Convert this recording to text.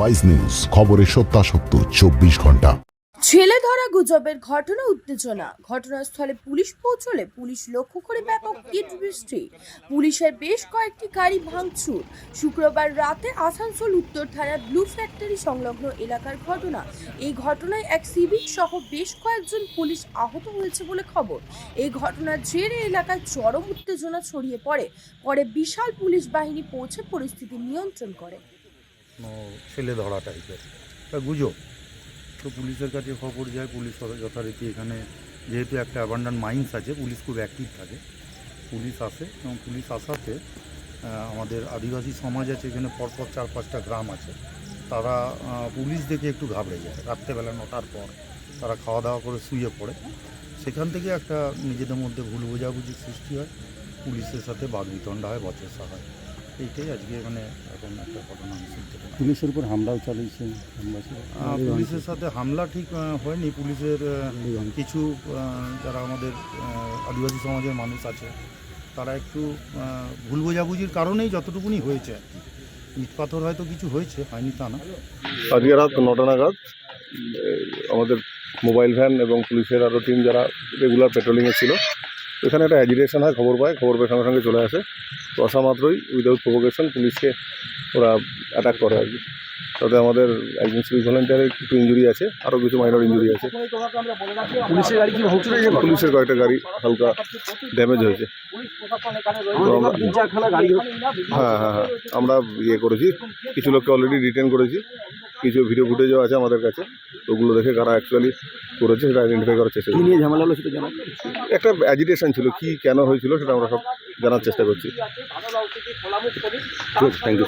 Wise news খবরের সত্যাসত্য, চব্বিশ ঘণ্টা। ছেলে ধরা গুজবের ঘটনা উত্তেজনা। ঘটনাস্থলে পুলিশ পৌঁছলে পুলিশ লক্ষ্য করে ব্যাপক বৃষ্টি। পুলিশের বেশ কয়েকটি গাড়ি ভাঙচুর। শুক্রবার রাতে আসানসোল উত্তর থানার ব্লু ফ্যাক্টরি সংলগ্ন এলাকার ঘটনা। এই ঘটনায় এক সিভিক সহ বেশ কয়েকজন পুলিশ আহত হয়েছে বলে খবর। এই ঘটনার জেরে এলাকায় চরম উত্তেজনা ছড়িয়ে পড়ে। পরে বিশাল পুলিশ বাহিনী পৌঁছে পরিস্থিতি নিয়ন্ত্রণ করে। ছেলে ধরা টাইপের। তা গুজব তো পুলিশের কাছে খবর যায়, পুলিশ যথারীতি এখানে যেহেতু একটা অ্যাবান্ডান মাইন্স আছে, পুলিশ খুব অ্যাক্টিভ থাকে। পুলিশ আসে এবং পুলিশ আসাতে আমাদের আদিবাসী সমাজ আছে, এখানে পরপর চার পাঁচটা গ্রাম আছে। তারা পুলিশ দেখে একটু ঘাবড়ে যায়। রাত্রেবেলা নটার পর তারা খাওয়া দাওয়া করে শুয়ে পড়ে। সেখান থেকে একটা নিজেদের মধ্যে ভুল বোঝাবুঝির সৃষ্টি হয়। পুলিশের সাথে বাগবিতণ্ডা হয়, বচসা হয়। এইটাই আজকে এখানে এখন একটা ঘটনা আমি শুনতে পেলাম। পুলিশের উপর হামলাও চালিয়েছে আহ, পুলিশের সাথে হামলা ঠিক আহ, হয়নি। পুলিশের আহ, কিছু আহ, যারা আমাদের আহ, আদিবাসী সমাজের মানুষ আছে তারা একটু আহ, ভুল বোঝাবুঝির কারণেই যতটুকুনি হয়েছে আর কি। ইট পাথর হয়তো কিছু হয়েছে হয়নি তা না। আজকে রাত নটা নাগাদ আমাদের মোবাইল ভ্যান এবং পুলিশের আরও টিম যারা রেগুলার পেট্রোলিংয়ে ছিল এখানে একটা অ্যাজিটেশন হয় খবর পায় খবর পেয়ে সঙ্গে সঙ্গে চলে আসে। তো আসা মাত্রই উইদাউট প্রভোকেশন পুলিশকে ওরা অ্যাটাক করে আর কি। তাতে আমাদের একজন সিভিক ভলেন্টিয়ারের একটু ইঞ্জুরি আছে আরও কিছু মাইনর ইঞ্জুরি আছে। পুলিশের গাড়ি কি পুলিশের কয়েকটা গাড়ি হালকা ড্যামেজ হয়েছে। হ্যাঁ হ্যাঁ হ্যাঁ আমরা ইয়ে করেছি কিছু লোককে অলরেডি রিটেন করেছি। কিছু ভিডিও ফুটেজও আছে আমাদের কাছে। তো ওগুলো দেখে কারা অ্যাকচুয়ালি করেছে সেটা আইডেন্টিফাই করার চেষ্টা কি নিয়ে ঝামেলা হলো সেটা জানা একটা অ্যাজিটেশন ছিল কি কেন হয়েছিল সেটা আমরা সব জানার চেষ্টা করছি। Thank you